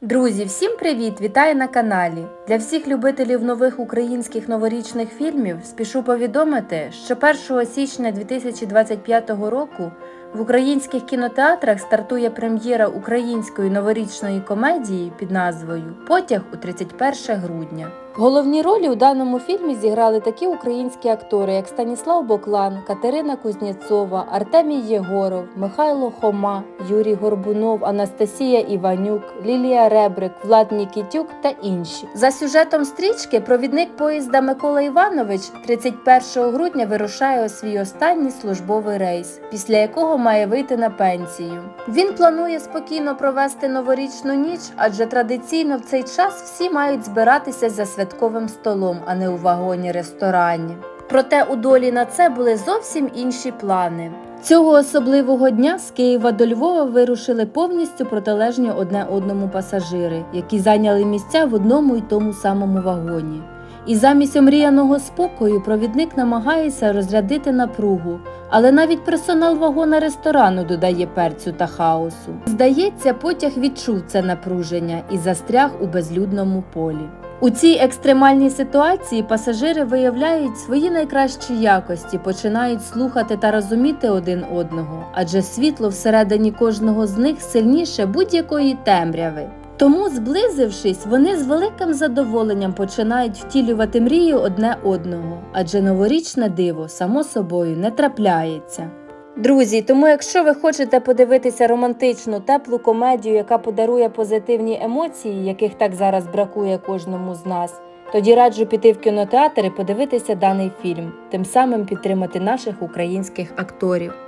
Друзі, всім привіт! Вітаю на каналі! Для всіх любителів нових українських новорічних фільмів спішу повідомити, що 1 січня 2025 року в українських кінотеатрах стартує прем'єра української новорічної комедії під назвою Потяг у 31 грудня. Головні ролі у даному фільмі зіграли такі українські актори, як Станіслав Боклан, Катерина Кузнєцова, Артемій Єгоров, Михайло Хома, Юрій Горбунов, Анастасія Іванюк, Лілія Ребрик, Влад Нікітюк та інші. За сюжетом стрічки провідник поїзда Микола Іванович 31 грудня вирушає у свій останній службовий рейс, після якого має вийти на пенсію. Він планує спокійно провести новорічну ніч, адже традиційно в цей час всі мають збиратися за святковим столом, а не у вагоні ресторані. Проте у долі на це були зовсім інші плани. Цього особливого дня з Києва до Львова вирушили повністю протилежні одне одному пасажири, які зайняли місця в одному й тому самому вагоні. І замість омріяного спокою провідник намагається розрядити напругу, але навіть персонал вагона ресторану додає перцю та хаосу. Здається, потяг відчув це напруження і застряг у безлюдному полі. У цій екстремальній ситуації пасажири виявляють свої найкращі якості, починають слухати та розуміти один одного, адже світло всередині кожного з них сильніше будь-якої темряви. Тому, зблизившись, вони з великим задоволенням починають втілювати мрії одне одного, адже новорічне диво само собою не трапляється. Друзі, тому якщо ви хочете подивитися романтичну теплу комедію, яка подарує позитивні емоції, яких так зараз бракує кожному з нас, тоді раджу піти в кінотеатр і подивитися даний фільм, тим самим підтримати наших українських акторів.